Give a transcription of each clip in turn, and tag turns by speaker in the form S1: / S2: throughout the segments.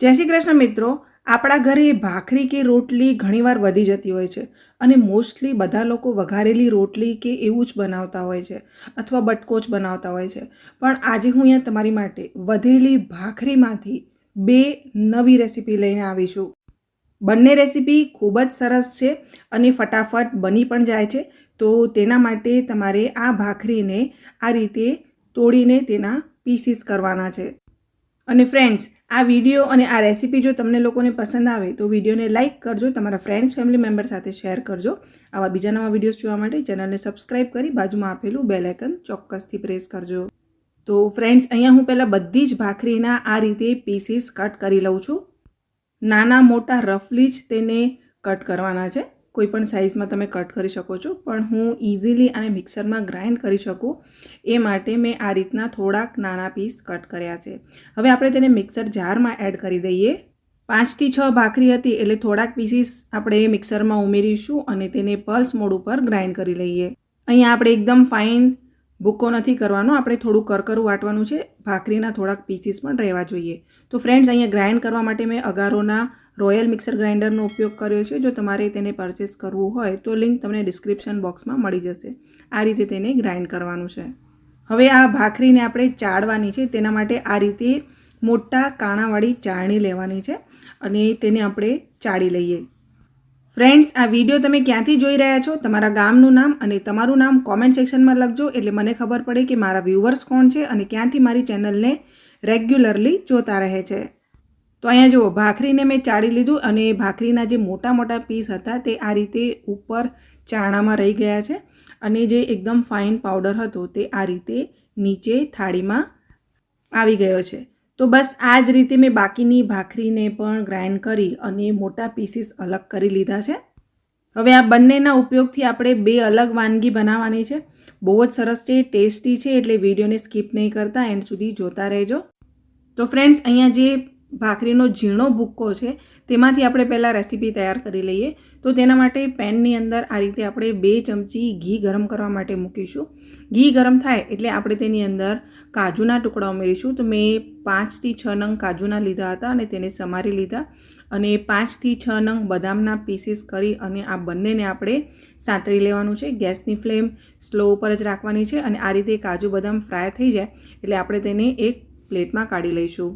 S1: જય શ્રી કૃષ્ણ મિત્રો, આપણા ઘરે ભાખરી કે રોટલી ઘણીવાર વધી જતી હોય છે અને મોસ્ટલી બધા લોકો વઘારેલી રોટલી કે એવું જ બનાવતા હોય છે અથવા બટકો જ બનાવતા હોય છે. પણ આજે હું અહીંયા તમારી માટે વધેલી ભાખરીમાંથી બે નવી રેસીપી લઈને આવી છું. બંને રેસીપી ખૂબ જ સરસ છે અને ફટાફટ બની પણ જાય છે. તો તેના માટે તમારે આ ભાખરીને આ રીતે તોડીને તેના પીસીસ કરવાના છે. અને ફ્રેન્ડ્સ આ વીડિયો અને આ રેસીપી જો તમને લોકોને પસંદ આવે તો વિડીયોને લાઇક કરજો, તમારા ફ્રેન્ડ્સ ફેમિલી મેમ્બર સાથે શેર કરજો. આવા બીજા નવા વિડીયોઝ જોવા માટે ચેનલને સબસ્ક્રાઇબ કરી બાજુમાં આપેલું બેલ ચોક્કસથી પ્રેસ કરજો. તો ફ્રેન્ડ્સ અહીંયા હું પહેલાં બધી જ ભાખરીના આ રીતે પીસીસ કટ કરી લઉં છું. નાના મોટા રફલી જ તેને કટ કરવાના છે. કોઈ પણ સાઇઝમાં તમે કટ કરી શકો છો. પણ હું ઇઝીલી અને મિક્સરમાં ગ્રાઇન્ડ કરી શકું. એ માટે મેં આ રીતના થોડાક નાના પીસ કટ કર્યા છે. હવે આપણે તેને મિક્સર જારમાં એડ કરી દઈએ. પાંચથી છ ભાખરી હતી એટલે થોડાક પીસીસ આપણે મિક્સરમાં ઉમેરીશું અને તેને પલ્સ મોડ ઉપર ગ્રાઇન્ડ કરી લઈએ. અહીંયા આપણે એકદમ ફાઇન ભૂકો નથી કરવાનો. આપણે થોડું કરકરું વાટવાનું છે. ભાખરીના થોડાક પીસીસ પણ રહેવા જોઈએ. તો ફ્રેન્ડ્સ અહીંયા ગ્રાઇન્ડ કરવા માટે મેં અગારોના રોયલ મિક્સર ગ્રાઇન્ડરનો ઉપયોગ કર્યો છે. જો તમારે તેને પરચેસ કરવું હોય તો લિંક તમને ડિસ્ક્રિપ્શન બોક્સમાં મળી જશે. આ રીતે તેને ગ્રાઇન્ડ કરવાનું છે. હવે આ ભાખરીને આપણે ચાળવાની છે. તેના માટે આ રીતે મોટા કાણાવાળી ચાળણી લેવાની છે અને તેને આપણે ચાળી લઈએ. ફ્રેન્ડ્સ આ વીડિયો તમે ક્યાંથી જોઈ રહ્યા છો? તમારા ગામનું નામ અને તમારું નામ કોમેન્ટ સેક્શનમાં લખજો. એટલે મને ખબર પડે કે મારા વ્યૂવર્સ કોણ છે અને ક્યાંથી મારી ચેનલને રેગ્યુલરલી જોતા રહે છે. તો અહીંયા જુઓ, ભાખરીને મેં ચાળી લીધું અને ભાખરીના જે મોટા મોટા પીસ હતા તે આ રીતે ઉપર ચાણામાં રહી ગયા છે અને જે એકદમ ફાઇન પાવડર હતો તે આ રીતે નીચે થાળીમાં આવી ગયો છે. તો બસ આ જ રીતે મેં બાકીની ભાખરીને પણ ગ્રાઇન્ડ કરી અને મોટા પીસીસ અલગ કરી લીધા છે. હવે આ બંનેના ઉપયોગથી આપણે બે અલગ વાનગી બનાવવાની છે. બહુ જ સરસ છે, ટેસ્ટી છે, એટલે વિડીયોને સ્કીપ નહીં કરતા, એન્ડ સુધી જોતા રહેજો. તો ફ્રેન્ડ્સ, અહીંયા જે ભાખરીનો ઝીણો ભૂક્કો છે, તેમાંથી આપણે પહેલાં રેસીપી તૈયાર કરી લઈએ. તો તેના માટે પેનની અંદર આ રીતે આપણે બે ચમચી ઘી ગરમ કરવા માટે મૂકીશું. ઘી ગરમ થાય એટલે આપણે તેની અંદર કાજુના ટુકડા ઉમેરીશું. તો મેં પાંચથી છ નંગ કાજુના લીધા હતા અને તેને સમારી લીધા. અને પાંચથી છ નંગ બદામના પીસીસ કરી અને આ બંનેને આપણે સાંતળી લેવાનું છે. ગેસની ફ્લેમ સ્લો ઉપર જ રાખવાની છે અને આ રીતે કાજુ બદામ ફ્રાય થઈ જાય એટલે આપણે તેને એક પ્લેટમાં કાઢી લઈશું.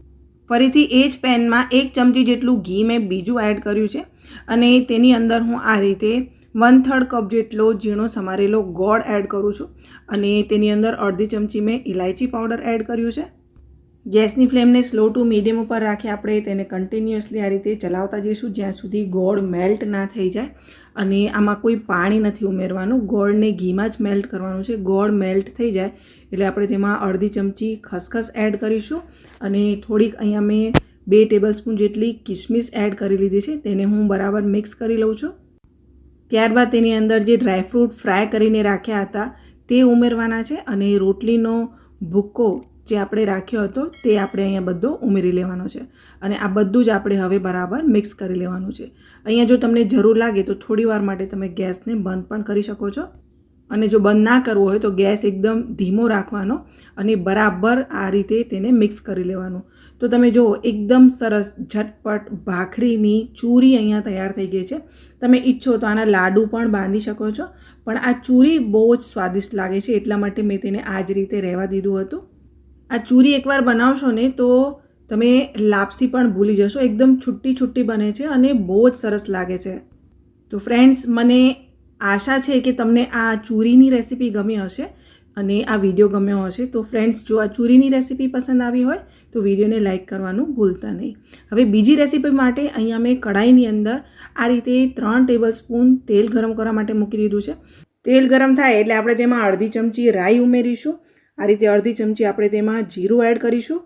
S1: ફરીથી એ જ પેનમાં એક ચમચી જેટલું ઘી મેં બીજું એડ કર્યું છે. અને તેની અંદર હું આ રીતે વન થર્ડ કપ જેટલો ઝીણો સમારેલો ગોળ એડ કરું છું. અને તેની અંદર અડધી ચમચી મેં ઇલાયચી પાવડર એડ કર્યું છે. ગેસની ફ્લેમને સ્લો ટુ મીડિયમ ઉપર રાખી આપણે તેને કન્ટિન્યુઅસલી આ રીતે ચલાવતા જઈશું, જ્યાં સુધી ગોળ મેલ્ટ ના થઈ જાય. અને આમાં કોઈ પાણી નથી ઉમેરવાનું, ગોળને ઘીમાં જ મેલ્ટ કરવાનું છે. ગોળ મેલ્ટ થઈ જાય, એટલે આપણે તેમાં અડધી ચમચી ખસખસ એડ કરીશું. અને થોડીક અહીંયા મેં બે ટેબલ સ્પૂન જેટલી કિસમિસ એડ કરી લીધી છે, તેને હું બરાબર મિક્સ કરી લઉં છું. ત્યારબાદ તેની અંદર જે ડ્રાયફ્રૂટ ફ્રાય કરીને રાખ્યા હતા, તે ઉમેરવાના છે. અને રોટલીનો ભૂક્કો જે આપણે રાખ્યો હતો તે આપણે અહીંયા બધો ઉમેરી લેવાનો છે. અને આ બધું જ આપણે હવે બરાબર મિક્સ કરી લેવાનું છે. અહીંયા જો તમને જરૂર લાગે તો થોડી વાર માટે તમે ગેસને બંધ પણ કરી શકો છો. અને જો બંધ ના કરવો હોય તો ગેસ એકદમ ધીમો રાખવાનો અને બરાબર આ રીતે તેને મિક્સ કરી લેવાનું. તો તમે જુઓ, એકદમ સરસ ઝટપટ ભાખરીની ચૂરી અહીંયા તૈયાર થઈ ગઈ છે. તમે ઈચ્છો તો આના લાડુ પણ બાંધી શકો છો. પણ આ ચૂરી બહુ જ સ્વાદિષ્ટ લાગે છે. એટલા માટે મેં તેને આ જ રીતે રહેવા દીધું હતું. આ ચૂરી એકવાર બનાવશો ને તો તમે લાપસી પણ ભૂલી જશો. એકદમ છુટ્ટી છુટ્ટી બને છે અને બહુ જ સરસ લાગે છે. તો ફ્રેન્ડ્સ મને આશા છે કે તમને આ ચૂરીની રેસીપી ગમી હશે અને આ વીડિયો ગમ્યો હશે. તો ફ્રેન્ડ્સ જો આ ચૂરીની રેસીપી પસંદ આવી હોય, તો વિડીયોને લાઇક કરવાનું ભૂલતા નહીં. હવે બીજી રેસીપી માટે અહીંયા મેં કઢાઈની અંદર આ રીતે ત્રણ ટેબલ સ્પૂન તેલ ગરમ કરવા માટે મૂકી દીધું છે. તેલ ગરમ થાય એટલે આપણે તેમાં અડધી ચમચી રાઈ ઉમેરીશું. આ રીતે અડધી ચમચી આપણે તેમાં જીરું એડ કરીશું.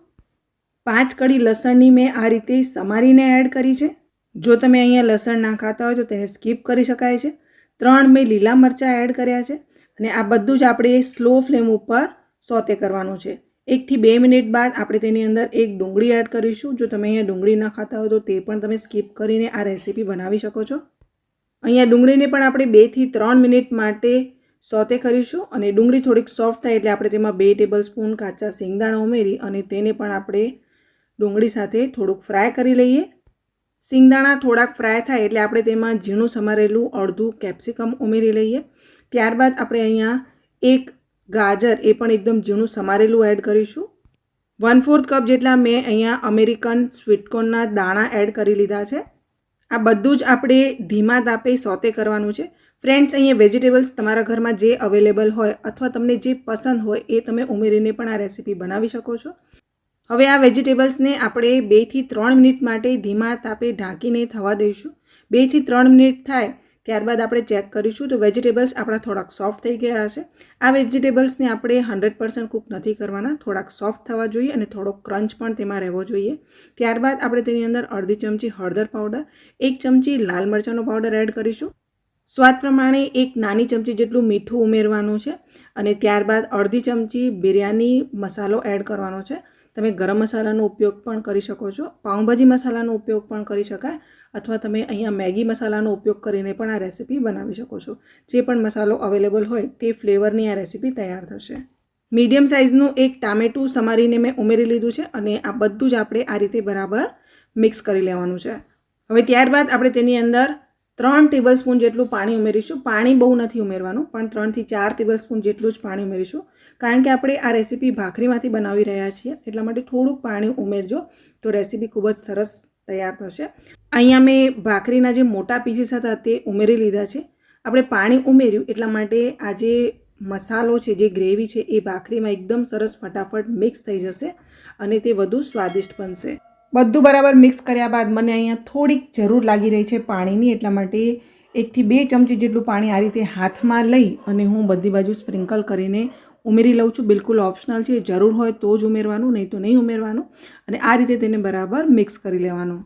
S1: પાંચ કડી લસણની મેં આ રીતે સમારીને એડ કરી છે. જો તમે અહીંયા લસણ ના ખાતા હોય તો તેને સ્કીપ કરી શકાય છે. ત્રણ મેં લીલા મરચાં એડ કર્યા છે અને આ બધું જ આપણે સ્લો ફ્લેમ ઉપર સોતે કરવાનું છે. એકથી બે મિનિટ બાદ આપણે તેની અંદર એક ડુંગળી એડ કરીશું. જો તમે અહીંયા ડુંગળી ન ખાતા હોય તો તે પણ તમે સ્કીપ કરીને આ રેસીપી બનાવી શકો છો. અહીંયા ડુંગળીને પણ આપણે બેથી ત્રણ મિનિટ માટે સોતે કરીશું અને ડુંગળી થોડીક સોફ્ટ થાય એટલે આપણે તેમાં બે ટેબલ સ્પૂન કાચા શિંગદાણા ઉમેરી અને તેને પણ આપણે ડુંગળી સાથે થોડુંક ફ્રાય કરી લઈએ. સિંગદાણા થોડાક ફ્રાય થાય એટલે આપણે તેમાં ઝીણું સમારેલું અડધું કેપ્સિકમ ઉમેરી લઈએ. ત્યારબાદ આપણે અહીંયા એક ગાજર એ પણ એકદમ ઝીણું સમારેલું એડ કરીશું. વન ફોર્થ કપ જેટલા મેં અહીંયા અમેરિકન સ્વીટકોર્નના દાણા એડ કરી લીધા છે. આ બધું જ આપણે ધીમા તાપે સોતે કરવાનું છે. ફ્રેન્ડ્સ અહીંયા વેજીટેબલ્સ તમારા ઘરમાં જે અવેલેબલ હોય અથવા તમને જે પસંદ હોય એ તમે ઉમેરીને પણ આ રેસીપી બનાવી શકો છો. હવે આ વેજીટેબલ્સને આપણે બેથી ત્રણ મિનિટ માટે ધીમા તાપે ઢાંકીને થવા દઈશું. બેથી ત્રણ મિનિટ થાય ત્યારબાદ આપણે ચેક કરીશું તો વેજીટેબલ્સ આપણા થોડાક સોફ્ટ થઈ ગયા હશે. આ વેજીટેબલ્સને આપણે હંડ્રેડ પર્સન્ટ કૂક નથી કરવાના. થોડાક સોફ્ટ થવા જોઈએ અને થોડોક ક્રંચ પણ તેમાં રહેવો જોઈએ. ત્યારબાદ આપણે તેની અંદર અડધી ચમચી હળદર પાવડર એક ચમચી લાલ મરચાંનો પાવડર એડ કરીશું. સ્વાદ પ્રમાણે એક નાની ચમચી જેટલું મીઠું ઉમેરવાનું છે અને ત્યારબાદ અડધી ચમચી બિરયાની મસાલો એડ કરવાનો છે. તમે ગરમ મસાલાનો ઉપયોગ પણ કરી શકો છો. પાઉંભાજી મસાલાનો ઉપયોગ પણ કરી શકાય અથવા તમે અહીંયા મેગી મસાલાનો ઉપયોગ કરીને પણ આ રેસીપી બનાવી શકો છો. જે પણ મસાલો અવેલેબલ હોય તે ફ્લેવરની આ રેસીપી તૈયાર થશે. મીડિયમ સાઇઝનું એક ટામેટું સમારીને મેં ઉમેરી લીધું છે અને આ બધું જ આપણે આ રીતે બરાબર મિક્સ કરી લેવાનું છે. હવે ત્યારબાદ આપણે તેની અંદર ત્રણ ટેબલ સ્પૂન જેટલું પાણી ઉમેરીશું. પાણી બહુ નથી ઉમેરવાનું, પણ ત્રણથી ચાર ટેબલ સ્પૂન જેટલું જ પાણી ઉમેરીશું. કારણ કે આપણે આ રેસીપી ભાખરીમાંથી બનાવી રહ્યા છીએ, એટલા માટે થોડુંક પાણી ઉમેરજો, તો રેસીપી ખૂબ જ સરસ તૈયાર થશે. અહીંયા મેં ભાખરીના જે મોટા પીસીસ હતા તે ઉમેરી લીધા છે. આપણે પાણી ઉમેર્યું, એટલા માટે આ જે મસાલો છે, જે ગ્રેવી છે, એ ભાખરીમાં એકદમ સરસ ફટાફટ મિક્સ થઈ જશે અને તે વધુ સ્વાદિષ્ટ બનશે. બધું બરાબર મિક્સ કર્યા બાદ મને અહીંયા થોડીક જરૂર લાગી રહી છે પાણીની, એટલા માટે એકથી બે ચમચી જેટલું પાણી આ રીતે હાથમાં લઈ અને હું બધી બાજુ સ્પ્રિંકલ કરીને ઉમેરી લઉં છું. બિલકુલ ઓપ્શનલ છે. જરૂર હોય તો જ ઉમેરવાનું, નહીં તો નહીં ઉમેરવાનું અને આ રીતે તેને બરાબર મિક્સ કરી લેવાનું.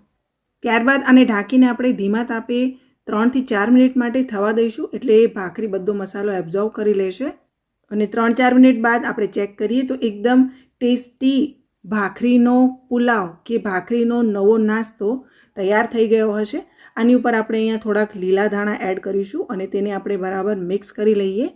S1: ત્યારબાદ આને ઢાંકીને આપણે ધીમા તાપે ત્રણથી ચાર મિનિટ માટે થવા દઈશું, એટલે એ ભાખરી બધો મસાલો એબ્ઝોર્વ કરી લેશે. અને ત્રણ ચાર મિનિટ બાદ આપણે ચેક કરીએ તો એકદમ ટેસ્ટી ભાખરીનો પુલાવ કે ભાખરીનો નવો નાસ્તો તૈયાર થઈ ગયો હશે. આની ઉપર આપણે અહીંયા થોડાક લીલા ધાણા એડ કરીશું અને તેને આપણે બરાબર મિક્સ કરી લઈએ.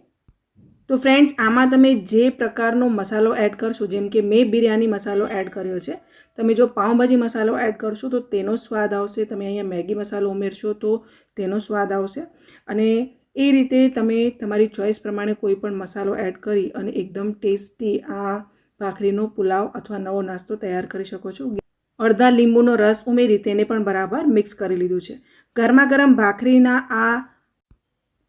S1: તો ફ્રેન્ડ્સ, આમાં તમે જે પ્રકારનો મસાલો એડ કરશો, જેમ કે મેં બિરયાની મસાલો એડ કર્યો છે, તમે જો પાઉંભાજી મસાલો એડ કરશો, તો તેનો સ્વાદ આવશે. તમે અહીંયા મેગી મસાલો ઉમેરશો, તો તેનો સ્વાદ આવશે. અને એ રીતે તમે તમારી ચોઈસ પ્રમાણે કોઈ પણ મસાલો એડ કરી અને એકદમ ટેસ્ટી આ ભાખરીનો પુલાવ અથવા નવો નાસ્તો તૈયાર કરી શકો છો. અડધા લીંબુનો રસ ઉમેરી તેને પણ બરાબર મિક્સ કરી લીધું છે. ગરમા ગરમ ભાખરીના આ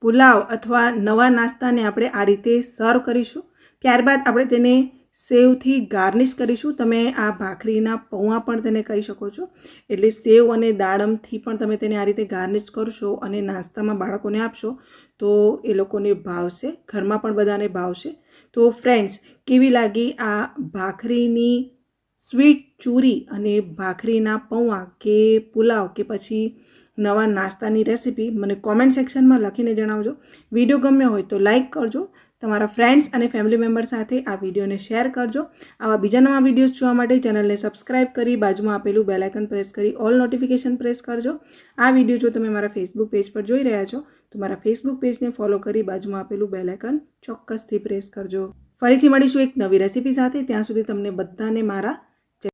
S1: પુલાવ અથવા નવા નાસ્તાને આપણે આ રીતે સર્વ કરીશું. ત્યારબાદ આપણે તેને સેવથી ગાર્નિશ કરીશું. તમે આ ભાખરીના પૌવા પણ તેને કહી શકો છો. એટલે સેવ અને દાડમથી પણ તમે તેને આ રીતે ગાર્નિશ કરશો અને નાસ્તામાં બાળકોને આપશો તો એ લોકોને ભાવશે, ઘરમાં પણ બધાને ભાવશે. તો ફ્રેન્ડ્સ કેવી લાગી આ ભાખરીની સ્વીટ ચૂરી અને ભાખરીના પૌવા કે પુલાવ કે પછી નવા નાસ્તાની રેસીપી મને કોમેન્ટ સેક્શનમાં લખીને જણાવજો. વીડિયો ગમ્યો હોય તો લાઈક કરજો તમારા ફ્રેન્ડ્સ અને ફેમિલી મેમ્બર સાથે આ વિડીયોને શેર કરજો. આવા બીજા નવા વિડીયોઝ જોવા માટે ચેનલને સબસ્ક્રાઇબ કરી બાજુમાં આપેલું બેલાઇકન પ્રેસ કરી ઓલ નોટિફિકેશન પ્રેસ કરજો. આ વીડિયો જો તમે મારા ફેસબુક પેજ પર જોઈ રહ્યા છો, તો મારા ફેસબુક પેજને ફોલો કરી બાજુમાં આપેલું બેલાઇકન ચોક્કસથી પ્રેસ કરજો. ફરીથી મળીશું એક નવી રેસીપી સાથે. ત્યાં સુધી તમને બધાને મારા